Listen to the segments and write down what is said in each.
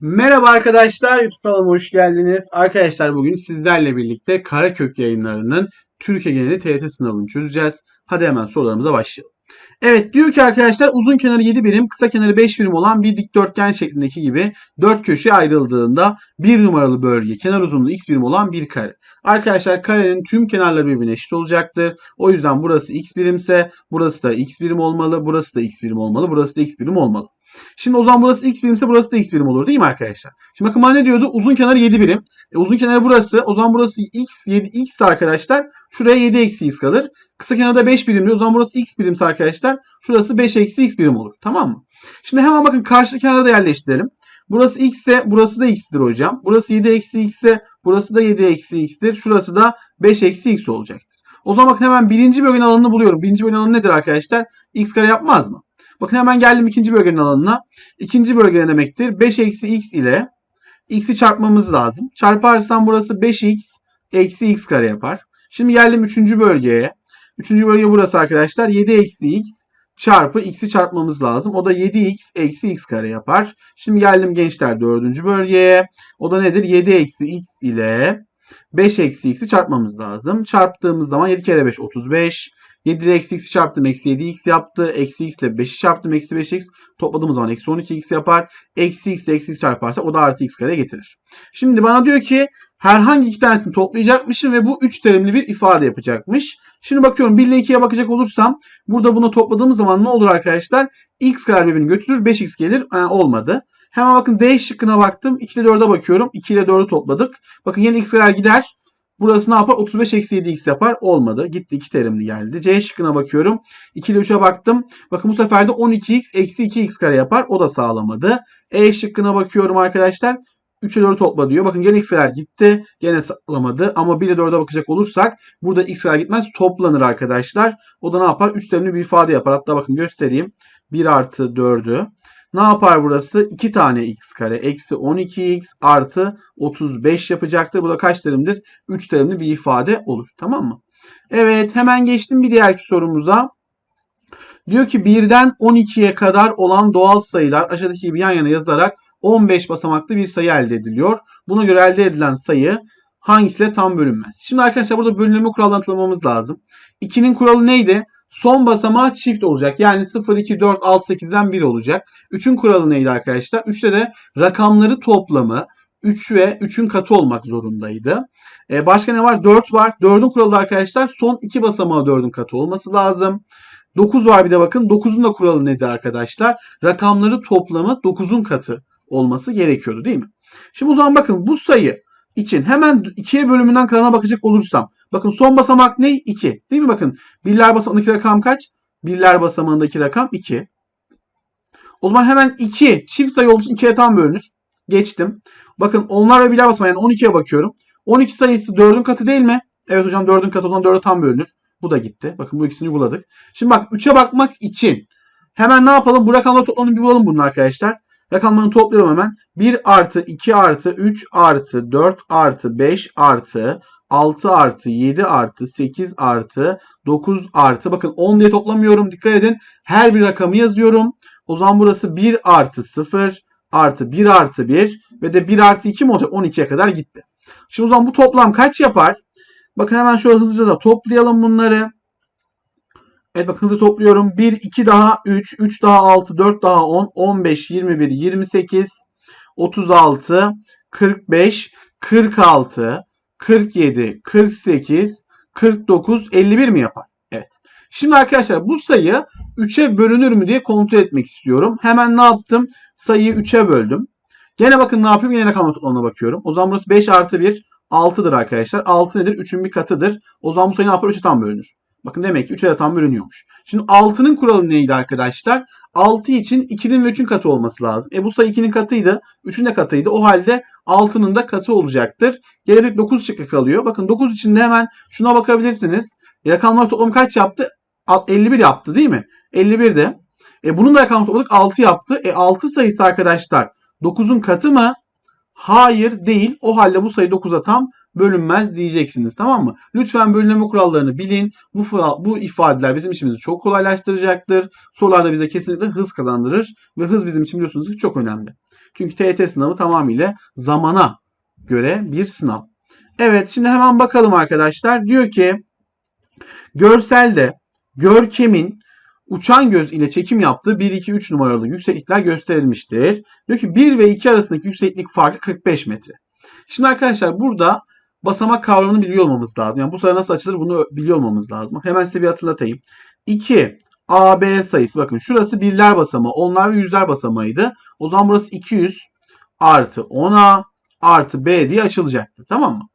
Merhaba arkadaşlar, YouTube kanalıma hoş geldiniz. Arkadaşlar bugün sizlerle birlikte Karakök yayınlarının Türkiye geneli TYT sınavını çözeceğiz. Hadi hemen sorularımıza başlayalım. Evet diyor ki arkadaşlar uzun kenarı 7 birim, kısa kenarı 5 birim olan bir dikdörtgen şeklindeki gibi 4 köşeye ayrıldığında bir numaralı bölge kenar uzunluğu x birim olan bir kare. Arkadaşlar karenin tüm kenarları birbirine eşit olacaktır. O yüzden burası x birimse burası da x birim olmalı, burası da x birim olmalı, burası da x birim olmalı. Şimdi o zaman burası x birimse burası da x birim olur değil mi arkadaşlar? Şimdi bakın bana ne diyordu? Uzun kenarı 7 birim. E, uzun kenarı burası. O zaman burası x 7 x arkadaşlar. Şuraya 7 eksi x kalır. Kısa kenarda 5 birim diyor. O zaman burası x birimse arkadaşlar. Şurası 5 eksi x birim olur. Tamam mı? Şimdi hemen bakın karşı kenara da yerleştirelim. Burası x ise burası da x'tir hocam. Burası 7 eksi x ise burası da 7 eksi x'tir. Şurası da 5 eksi x olacaktır. O zaman bakın hemen birinci bölgenin alanını buluyorum. Birinci bölgenin alanı nedir arkadaşlar? x kare yapmaz mı? Bakın hemen geldim ikinci bölgenin alanına. İkinci bölge ne demektir? 5 eksi x ile x'i çarpmamız lazım. Çarparsam burası 5x eksi x kare yapar. Şimdi geldim üçüncü bölgeye. Üçüncü bölge burası arkadaşlar. 7 eksi x çarpı x'i çarpmamız lazım. O da 7x eksi x kare yapar. Şimdi geldim gençler dördüncü bölgeye. O da nedir? 7 eksi x ile 5 eksi x'i çarpmamız lazım. Çarptığımız zaman 7 kere 5 35. 7 ile eksi x'i çarptım. Eksi 7x yaptı. Eksi x ile 5'i çarptım. Eksi 5x. Topladığımız zaman eksi 12x yapar. Eksi x ile eksi x çarparsak o da artı x kare getirir. Şimdi bana diyor ki herhangi iki tanesini toplayacakmışım ve bu 3 terimli bir ifade yapacakmış. Şimdi bakıyorum 1 ile 2'ye bakacak olursam burada bunu topladığımız zaman ne olur arkadaşlar? x kare birbirini götürür 5x gelir. Yani olmadı. Hemen bakın D şıkkına baktım. 2 ile 4'e bakıyorum. 2 ile 4'ü topladık. Bakın yine x kare gider. Burası ne yapar? 35 eksi 7x yapar. Olmadı. Gitti 2 terimli geldi. C şıkkına bakıyorum. 2 ile 3'e baktım. Bakın bu sefer de 12x eksi 2x kare yapar. O da sağlamadı. E şıkkına bakıyorum arkadaşlar. 3'e 4'ü topla diyor. Bakın gene x'ler gitti. Gene sağlamadı. Ama 1 ile 4'e bakacak olursak burada x'ler gitmez. Toplanır arkadaşlar. O da ne yapar? 3 terimli bir ifade yapar. Hatta bakın göstereyim. 1 artı 4'ü. Ne yapar burası? 2 tane x kare eksi 12x artı 35 yapacaktır. Bu da kaç terimdir? 3 terimli bir ifade olur. Tamam mı? Evet hemen geçtim bir diğer sorumuza. Diyor ki 1'den 12'ye kadar olan doğal sayılar aşağıdaki gibi yan yana yazılarak 15 basamaklı bir sayı elde ediliyor. Buna göre elde edilen sayı hangisiyle tam bölünmez? Şimdi arkadaşlar burada bölünme kuralını hatırlamamız lazım. 2'nin kuralı neydi? Son basamağı çift olacak. Yani 0, 2, 4, 6, 8'den 1 olacak. 3'ün kuralı neydi arkadaşlar? 3'te de rakamları toplamı 3 ve 3'ün katı olmak zorundaydı. Ee, başka ne var? 4 var. 4'ün kuralı arkadaşlar son 2 basamağı 4'ün katı olması lazım. 9 var bir de bakın. 9'un da kuralı neydi arkadaşlar? Rakamları toplamı 9'un katı olması gerekiyordu değil mi? Şimdi o zaman bakın bu sayı için hemen 2'ye bölümünden kalana bakacak olursam Bakın son basamak ne? 2. Değil mi bakın? Birler basamağındaki rakam kaç? Birler basamağındaki rakam 2. O zaman hemen 2 çift sayı olduğu için 2'ye tam bölünür. Geçtim. Bakın onlar ve birler basamağı yani 12'ye bakıyorum. 12 sayısı 4'ün katı değil mi? Evet hocam 4'ün katı o zaman 4'e tam bölünür. Bu da gitti. Bakın bu ikisini uyguladık. Şimdi bak 3'e bakmak için hemen ne yapalım? Bu rakamları toplamını bir bulalım bunun arkadaşlar. Rakamlarını toplayalım hemen. 1 artı 2 artı 3 artı 4 artı 5 artı 6 artı 7 artı 8 artı 9 artı bakın 10 diye toplamıyorum dikkat edin. Her bir rakamı yazıyorum. O zaman burası 1 artı 0 artı 1 artı 1 ve de 1 artı 2 mi olacak? 12'ye kadar gitti. Şimdi o zaman bu toplam kaç yapar? Bakın hemen şöyle hızlıca da toplayalım bunları. Evet bakın hızlı topluyorum. 1, 2 daha 3, 3 daha 6, 4 daha 10, 15, 21, 28, 36, 45, 46, 47, 48, 49, 51 mi yapar? Evet. Şimdi arkadaşlar bu sayı 3'e bölünür mü diye kontrol etmek istiyorum. Hemen ne yaptım? Sayıyı 3'e böldüm. Gene bakın ne yapıyorum? Yine rakam toplamına bakıyorum. O zaman burası 5 artı 1 6'dır arkadaşlar. 6 nedir? 3'ün bir katıdır. O zaman bu sayı ne yapar? 3'e tam bölünür. Bakın demek ki 3'e de tam bölünüyormuş. Şimdi 6'nın kuralı neydi arkadaşlar? 6 için 2'nin ve 3'ün katı olması lazım. E bu sayı 2'nin katıydı. 3'ün de katıydı. O halde 6'nın da katı olacaktır. Gelebilir 9 şıkkı kalıyor. Bakın 9 için de hemen şuna bakabilirsiniz. E, rakamlar toplamı kaç yaptı? 51 yaptı değil mi? 51 de. E, bunun da rakamını topladık 6 yaptı. E 6 sayısı arkadaşlar 9'un katı mı? Hayır değil. O halde bu sayı 9'a tam bölünmez diyeceksiniz. Tamam mı? Lütfen bölünme kurallarını bilin. Bu, bu ifadeler bizim işimizi çok kolaylaştıracaktır. Sorularda bize kesinlikle hız kazandırır. Ve hız bizim için biliyorsunuz ki çok önemli. Çünkü TYT sınavı tamamıyla zamana göre bir sınav. Evet şimdi hemen bakalım arkadaşlar. Diyor ki görselde Görkem'in uçan göz ile çekim yaptığı 1, 2, 3 numaralı yükseklikler gösterilmiştir. Diyor ki 1 ve 2 arasındaki yükseklik farkı 45 metre. Şimdi arkadaşlar burada basamak kavramını biliyor olmamız lazım. Yani bu sayı nasıl açılır bunu biliyor olmamız lazım. Hemen size bir hatırlatayım. 2 AB sayısı bakın şurası birler basamağı, onlar ve yüzler basamağıydı. O zaman burası 200 artı 10A artı B diye açılacaktır. Tamam mı?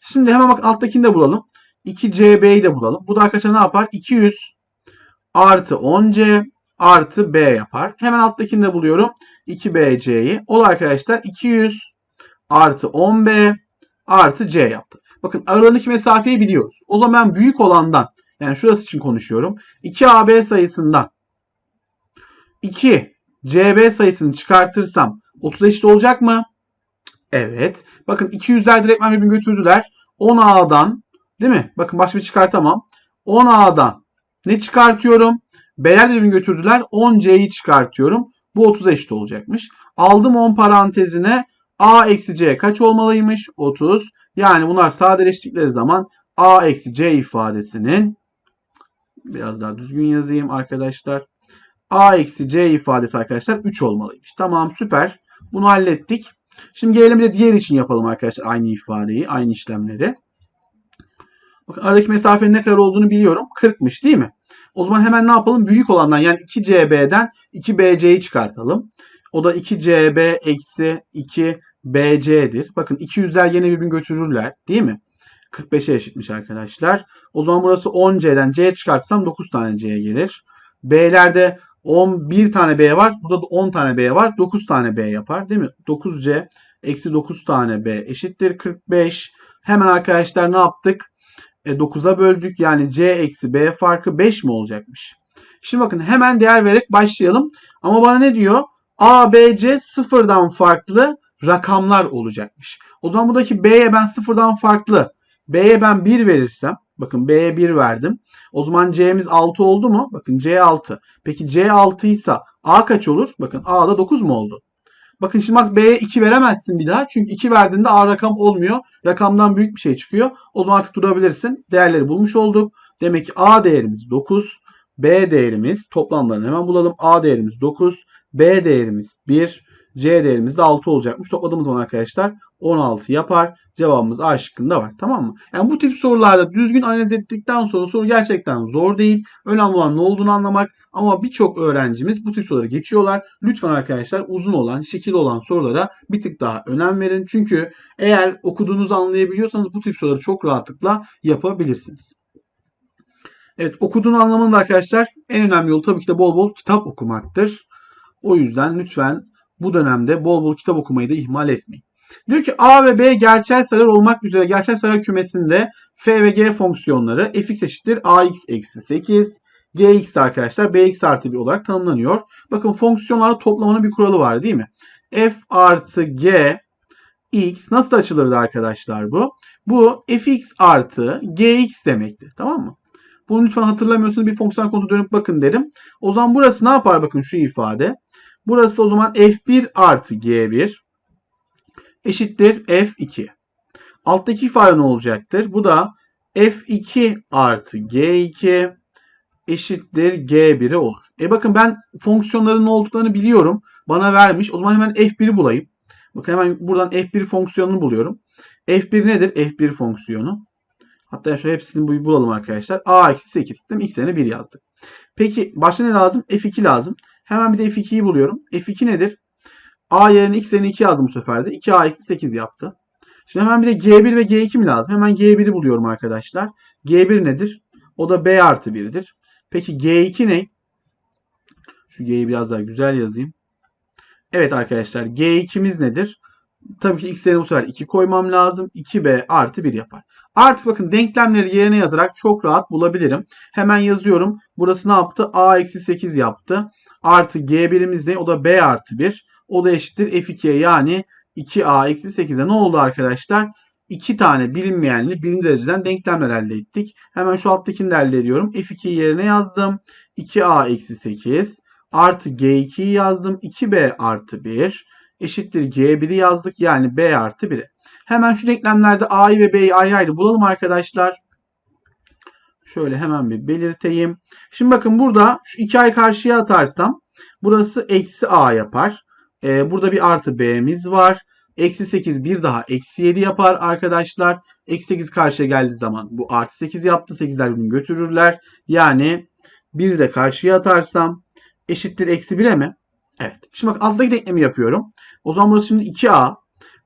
Şimdi hemen bak alttakini de bulalım. 2CB'yi de bulalım. Bu da arkadaşlar ne yapar? 200 artı 10C artı B yapar. Hemen alttakini de buluyorum. 2BC'yi. O da arkadaşlar 200 artı 10B artı C yaptı. Bakın aralarındaki mesafeyi biliyoruz. O zaman büyük olandan yani şurası için konuşuyorum. 2AB sayısından 2 CB sayısını çıkartırsam 30 eşit olacak mı? Evet. Bakın 200'ler direktmen birbirini götürdüler. 10A'dan değil mi? Bakın başka bir çıkartamam. 10A'dan ne çıkartıyorum? B'ler birbirini götürdüler. 10C'yi çıkartıyorum. Bu 30'a eşit olacakmış. Aldım 10 parantezine A eksi C kaç olmalıymış? 30. Yani bunlar sadeleştikleri zaman A eksi C ifadesinin biraz daha düzgün yazayım arkadaşlar. A eksi C ifadesi arkadaşlar 3 olmalıymış. Tamam süper. Bunu hallettik. Şimdi gelelim de diğer için yapalım arkadaşlar aynı ifadeyi, aynı işlemleri. Bakın aradaki mesafenin ne kadar olduğunu biliyorum. 40'mış değil mi? O zaman hemen ne yapalım? Büyük olandan yani 2CB'den 2BC'yi çıkartalım. O da 2CB eksi 2BC'dir. Bakın 200'ler yine birbirini götürürler değil mi? 45'e eşitmiş arkadaşlar. O zaman burası 10C'den C çıkartsam 9 tane C gelir. B'lerde 11 tane B var. Burada da 10 tane B var. 9 tane B yapar değil mi? 9C eksi 9 tane B eşittir 45. Hemen arkadaşlar ne yaptık? E, 9'a böldük. Yani C eksi B farkı 5 mi olacakmış? Şimdi bakın hemen değer vererek başlayalım. Ama bana ne diyor? A, B, C sıfırdan farklı rakamlar olacakmış. O zaman buradaki B'ye ben sıfırdan farklı B'ye ben 1 verirsem bakın B'ye 1 verdim. O zaman C'miz 6 oldu mu? Bakın C 6. Peki C 6 ise A kaç olur? Bakın A da 9 mu oldu? Bakın şimdi bak B'ye 2 veremezsin bir daha. Çünkü 2 verdiğinde A rakam olmuyor. Rakamdan büyük bir şey çıkıyor. O zaman artık durabilirsin. Değerleri bulmuş olduk. Demek ki A değerimiz 9. B değerimiz toplamlarını hemen bulalım. A değerimiz 9. B değerimiz 1. C değerimiz de 6 olacakmış. Topladığımız zaman arkadaşlar 16 yapar. Cevabımız A şıkkında var. Tamam mı? Yani bu tip sorularda düzgün analiz ettikten sonra soru gerçekten zor değil. Önemli olan ne olduğunu anlamak. Ama birçok öğrencimiz bu tip soruları geçiyorlar. Lütfen arkadaşlar uzun olan, şekil olan sorulara bir tık daha önem verin. Çünkü eğer okuduğunuzu anlayabiliyorsanız bu tip soruları çok rahatlıkla yapabilirsiniz. Evet okuduğunu anlamanın arkadaşlar en önemli yolu tabii ki de bol bol kitap okumaktır. O yüzden lütfen bu dönemde bol bol kitap okumayı da ihmal etmeyin. Diyor ki A ve B gerçel sayılar olmak üzere gerçel sayılar kümesinde f ve g fonksiyonları fx eşittir ax eksi 8 gx arkadaşlar bx artı 1 olarak tanımlanıyor. Bakın fonksiyonlarda toplamanın bir kuralı var değil mi? f artı g x nasıl açılırdı arkadaşlar bu? Bu fx artı gx demekti. Tamam mı? Bunu lütfen hatırlamıyorsunuz bir fonksiyon konusu dönüp bakın derim. O zaman burası ne yapar bakın şu ifade. Burası o zaman f1 artı g1 eşittir f2. Alttaki ifade ne olacaktır? Bu da f2 artı g2 eşittir g1'e olur. E bakın ben fonksiyonların ne olduklarını biliyorum. Bana vermiş. O zaman hemen f1'i bulayım. Bakın hemen buradan f1 fonksiyonunu buluyorum. f1 nedir? f1 fonksiyonu. Hatta şöyle hepsini bulalım arkadaşlar. a eksi 8 değil mi? x yerine 1 yazdık. Peki başta ne lazım? f2 lazım. Hemen bir de f2'yi buluyorum. f2 nedir? a yerine x yerine 2 yazdım bu sefer de. 2a eksi 8 yaptı. Şimdi hemen bir de g1 ve g2 mi lazım? Hemen g1'i buluyorum arkadaşlar. g1 nedir? O da b artı 1'dir. Peki g2 ne? Şu g'yi biraz daha güzel yazayım. Evet arkadaşlar g2'miz nedir? Tabii ki x yerine bu sefer 2 koymam lazım. 2b artı 1 yapar. Artık bakın denklemleri yerine yazarak çok rahat bulabilirim. Hemen yazıyorum. Burası ne yaptı? a eksi 8 yaptı. Artı g1'imiz ne? O da b artı 1. O da eşittir f2'ye yani 2a eksi 8'e. Ne oldu arkadaşlar? 2 tane bilinmeyenli birinci dereceden denklemler elde ettik. Hemen şu alttakini de elde ediyorum. f2'yi yerine yazdım. 2a eksi 8 artı g2'yi yazdım. 2b artı 1 eşittir G1'i yazdık. Yani B artı 1'e. Hemen şu denklemlerde A'yı ve B'yi ayrı ayrı bulalım arkadaşlar. Şöyle hemen bir belirteyim. Şimdi bakın burada şu 2A'yı karşıya atarsam burası eksi A yapar. Ee, burada bir artı B'miz var. Eksi 8 bir daha eksi 7 yapar arkadaşlar. Eksi 8 karşıya geldiği zaman bu artı 8 yaptı. 8'ler bunu götürürler. Yani 1 de karşıya atarsam eşittir eksi 1'e mi? Evet. Şimdi bak alttaki denklemi yapıyorum. O zaman burası şimdi 2A.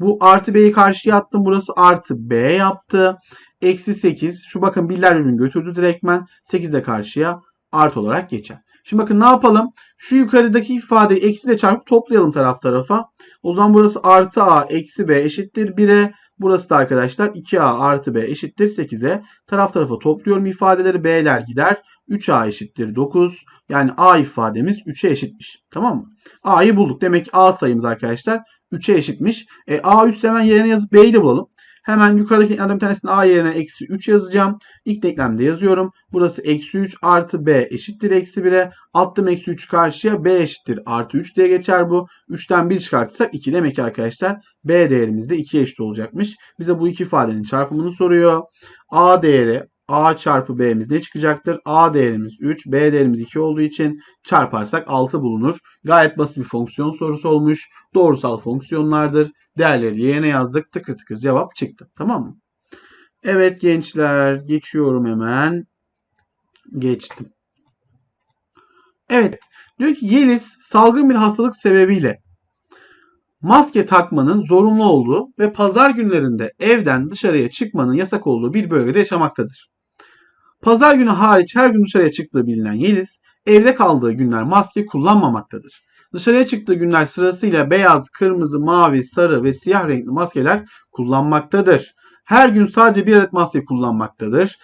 Bu artı B'yi karşıya attım. Burası artı B yaptı. Eksi 8. Şu bakın birler birbirini götürdü direktmen. 8 de karşıya artı olarak geçer. Şimdi bakın ne yapalım? Şu yukarıdaki ifadeyi eksi ile çarpıp toplayalım taraf tarafa. O zaman burası artı A eksi B eşittir 1'e. Burası da arkadaşlar 2A artı B eşittir 8'e. Taraf tarafa topluyorum ifadeleri. B'ler gider. 3A eşittir 9. Yani A ifademiz 3'e eşitmiş. Tamam mı? A'yı bulduk. Demek ki A sayımız arkadaşlar 3'e eşitmiş. E, A 3 hemen yerine yazıp B'yi de bulalım. Hemen yukarıdaki denklemden bir tanesini A yerine eksi 3 yazacağım. İlk denklemde yazıyorum. Burası eksi 3 artı B eşittir eksi 1'e. Attım eksi 3 karşıya B eşittir artı 3 diye geçer bu. 3'ten 1 çıkartırsak 2 demek ki arkadaşlar B değerimiz de 2'ye eşit olacakmış. Bize bu iki ifadenin çarpımını soruyor. A değeri A çarpı B'miz ne çıkacaktır? A değerimiz 3, B değerimiz 2 olduğu için çarparsak 6 bulunur. Gayet basit bir fonksiyon sorusu olmuş. Doğrusal fonksiyonlardır. Değerleri yerine yazdık. Tıkır tıkır cevap çıktı. Tamam mı? Evet gençler geçiyorum hemen. Geçtim. Evet. Diyor ki Yeliz salgın bir hastalık sebebiyle maske takmanın zorunlu olduğu ve pazar günlerinde evden dışarıya çıkmanın yasak olduğu bir bölgede yaşamaktadır. Pazar günü hariç her gün dışarıya çıktığı bilinen Yeliz, evde kaldığı günler maske kullanmamaktadır. Dışarıya çıktığı günler sırasıyla beyaz, kırmızı, mavi, sarı ve siyah renkli maskeler kullanmaktadır. Her gün sadece bir adet maske kullanmaktadır.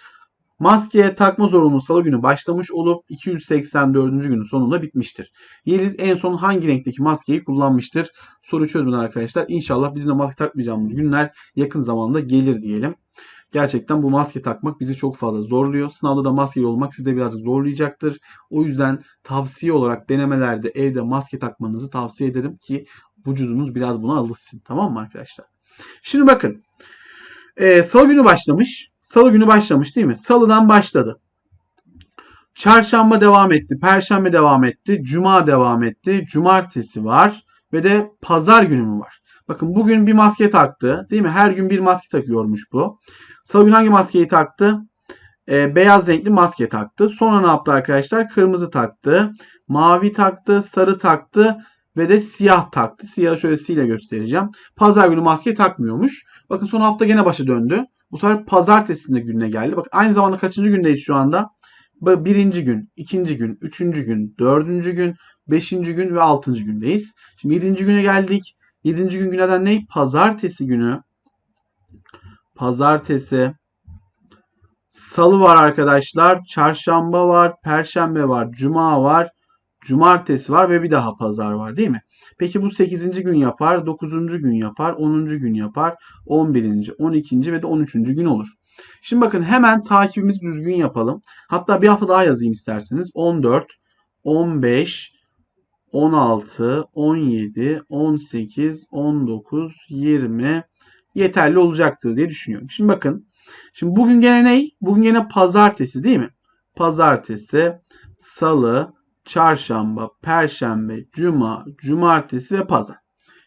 Maskeye takma zorunlu salı günü başlamış olup 284. günün sonunda bitmiştir. Yeliz en son hangi renkteki maskeyi kullanmıştır? Soru çözmeden arkadaşlar. İnşallah bizim de maske takmayacağımız günler yakın zamanda gelir diyelim. Gerçekten bu maske takmak bizi çok fazla zorluyor. Sınavda da maskeli olmak sizi birazcık zorlayacaktır. O yüzden tavsiye olarak denemelerde evde maske takmanızı tavsiye ederim ki vücudunuz biraz buna alışsın. Tamam mı arkadaşlar? Şimdi bakın. Ee, Salı günü başlamış. Salı günü başlamış değil mi? Salıdan başladı. Çarşamba devam etti. Perşembe devam etti. Cuma devam etti. Cumartesi var. Ve de pazar günü mü var? Bakın bugün bir maske taktı. Değil mi? Her gün bir maske takıyormuş bu. Salı günü hangi maskeyi taktı? Ee, beyaz renkli maske taktı. Sonra ne yaptı arkadaşlar? Kırmızı taktı. Mavi taktı. Sarı taktı. Ve de siyah taktı. Siyahı şöyle siyle göstereceğim. Pazar günü maske takmıyormuş. Bakın son hafta gene başa döndü. Bu sefer pazartesinde gününe geldi. Bakın aynı zamanda kaçıncı gündeyiz şu anda? Birinci gün, ikinci gün, üçüncü gün, dördüncü gün, beşinci gün ve altıncı gündeyiz. Şimdi yedinci güne geldik. Yedinci gün günlerden ne? Pazartesi günü. Pazartesi. Salı var arkadaşlar. Çarşamba var. Perşembe var. Cuma var. Cumartesi var ve bir daha pazar var değil mi? Peki bu 8. gün yapar, 9. gün yapar, 10. gün yapar, 11. 12. ve de 13. gün olur. Şimdi bakın hemen takibimizi düzgün yapalım. Hatta bir hafta daha yazayım isterseniz. 14, 15, 16, 17, 18, 19, 20 yeterli olacaktır diye düşünüyorum. Şimdi bakın. Şimdi bugün gene ne? Bugün gene pazartesi değil mi? Pazartesi, salı, çarşamba, perşembe, cuma, cumartesi ve pazar.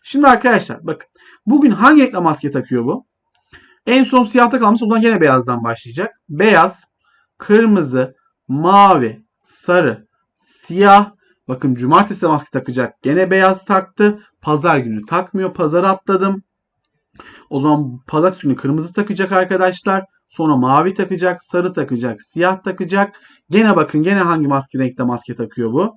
Şimdi arkadaşlar bakın. Bugün hangi renkle maske takıyor bu? En son siyahta kalmış. O zaman gene beyazdan başlayacak. Beyaz, kırmızı, mavi, sarı, siyah. Bakın cumartesi de maske takacak. Gene beyaz taktı. Pazar günü takmıyor. Pazar atladım. O zaman pazartesi günü kırmızı takacak arkadaşlar. Sonra mavi takacak, sarı takacak, siyah takacak. Gene bakın gene hangi maske renkte maske takıyor bu.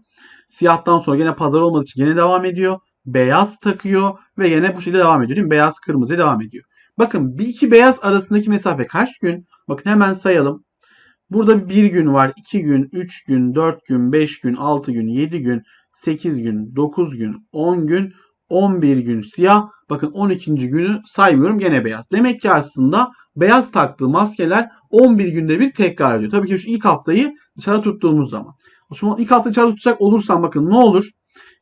Siyahtan sonra gene pazar olmadığı için gene devam ediyor. Beyaz takıyor ve gene bu şekilde devam ediyor. Beyaz kırmızı devam ediyor. Bakın bir iki beyaz arasındaki mesafe kaç gün? Bakın hemen sayalım. Burada bir gün var, iki gün, üç gün, dört gün, beş gün, altı gün, yedi gün, sekiz gün, dokuz gün, on gün, on bir gün siyah. Bakın 12. günü saymıyorum gene beyaz. Demek ki aslında beyaz taktığı maskeler 11 günde bir tekrar ediyor. Tabii ki şu ilk haftayı dışarı tuttuğumuz zaman. O zaman ilk hafta dışarı tutacak olursam bakın ne olur?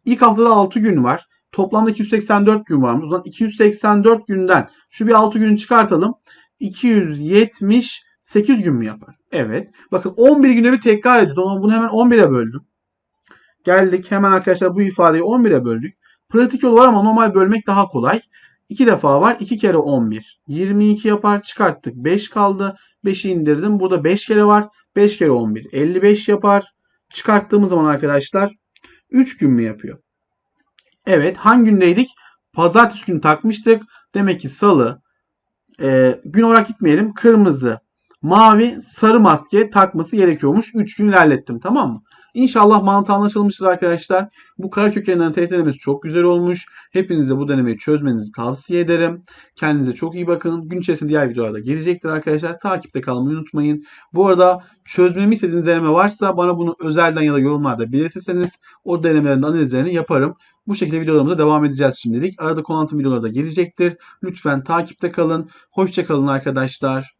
İlk haftada 6 gün var. Toplamda 284 gün varmış. O zaman 284 günden şu bir 6 günü çıkartalım. 278 gün mü yapar? Evet. Bakın 11 güne bir tekrar ediyor. O zaman bunu hemen 11'e böldüm. Geldik hemen arkadaşlar bu ifadeyi 11'e böldük. Pratik yolu var ama normal bölmek daha kolay. 2 defa var. 2 kere 11. 22 yapar. Çıkarttık. 5 kaldı. 5'i indirdim. Burada 5 kere var. 5 kere 11. 55 yapar. Çıkarttığımız zaman arkadaşlar 3 gün mü yapıyor? Evet. Hangi gündeydik? Pazartesi günü takmıştık. Demek ki salı. Ee, gün olarak gitmeyelim. Kırmızı, mavi, sarı maske takması gerekiyormuş. 3 gün ilerlettim. Tamam mı? İnşallah mantığı anlaşılmıştır arkadaşlar. Bu kara kökeninden TYT denemesi çok güzel olmuş. Hepinize bu denemeyi çözmenizi tavsiye ederim. Kendinize çok iyi bakın. Gün içerisinde diğer videolarda gelecektir arkadaşlar. Takipte kalmayı unutmayın. Bu arada çözmemi istediğiniz deneme varsa bana bunu özelden ya da yorumlarda belirtirseniz o denemelerin analizlerini yaparım. Bu şekilde videolarımıza devam edeceğiz şimdilik. Arada konu anlatım videoları da gelecektir. Lütfen takipte kalın. Hoşça kalın arkadaşlar.